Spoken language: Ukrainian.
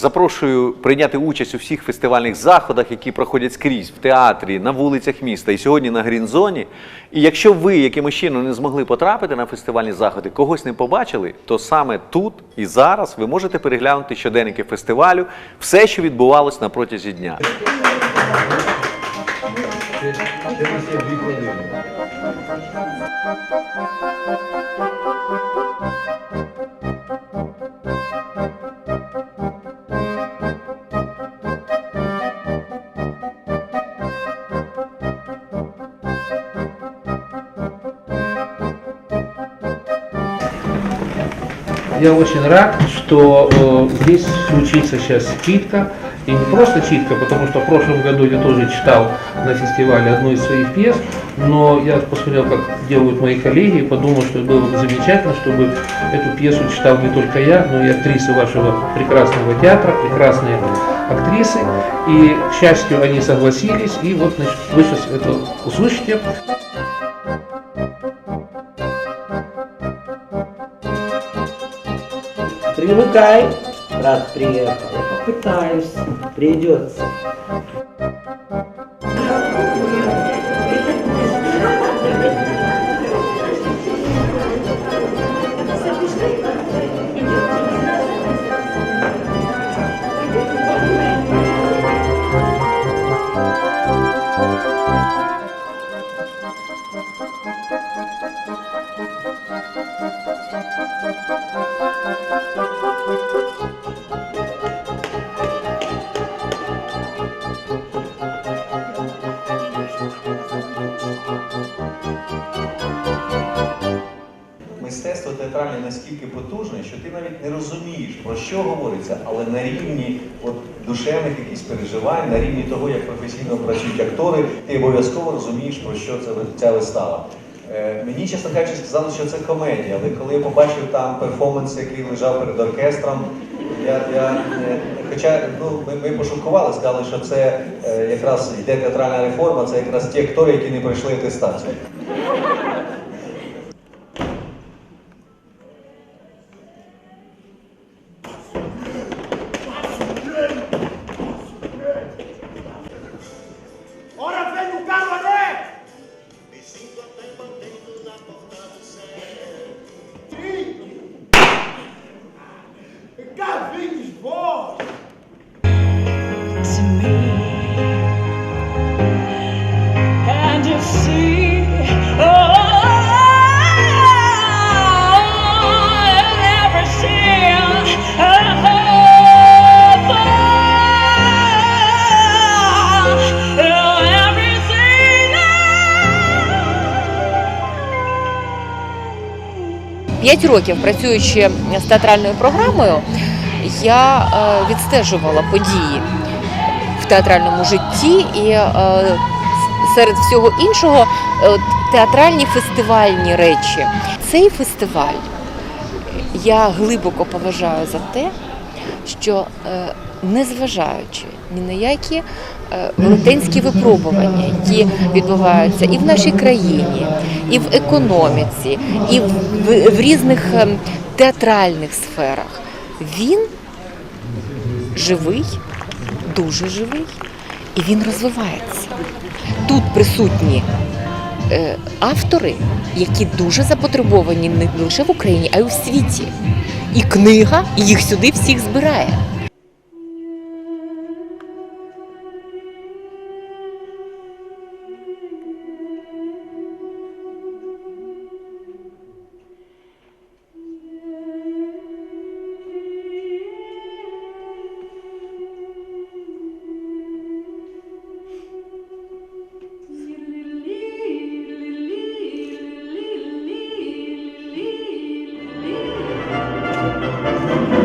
Запрошую прийняти участь у всіх фестивальних заходах, які проходять скрізь в театрі, на вулицях міста і сьогодні на Грінзоні. І якщо ви якимось чином не змогли потрапити на фестивальні заходи, когось не побачили, то саме тут і зараз ви можете переглянути щоденники фестивалю, все, що відбувалось на протязі дня. Я очень рад, что э, здесь случится сейчас читка. И не просто читка, потому что в прошлом году я тоже читал на фестивале одну из своих пьес, но я посмотрел, как делают мои коллеги, и подумал, что было бы замечательно, чтобы эту пьесу читал не только я, но и актрисы вашего прекрасного театра, прекрасные актрисы. И, к счастью, они согласились, и вот значит, вы сейчас это услышите. Mukai, prato prija paputājums, prieģots. Thank you. Настільки потужне, що ти навіть не розумієш, про що говориться, але на рівні от, душевних якихось переживань, на рівні того, як професійно працюють актори, ти обов'язково розумієш, про що це, ця вистава. Е, мені, чесно кажучи, сказали, що це комедія, але коли я побачив там перформанс, який лежав перед оркестром, я, я, е, хоча ну, ми, ми пошуткували, сказали, що це е, якраз йде театральна реформа, це якраз ті актори, які не пройшли атестацію. To me. And oh everything. П'ять років працюючи з театральною програмою, я е, відстежувала події театральному житті і е, серед всього іншого е, театральні фестивальні речі. Цей фестиваль я глибоко поважаю за те, що е, незважаючи ні на які велетенські випробування, які відбуваються і в нашій країні, і в економіці, і в різних ем, театральних сферах, він живий, дуже живий, і він розвивається. Тут присутні е, автори, які дуже запотребовані не лише в Україні, а й у світі. І книга їх сюди всіх збирає. Música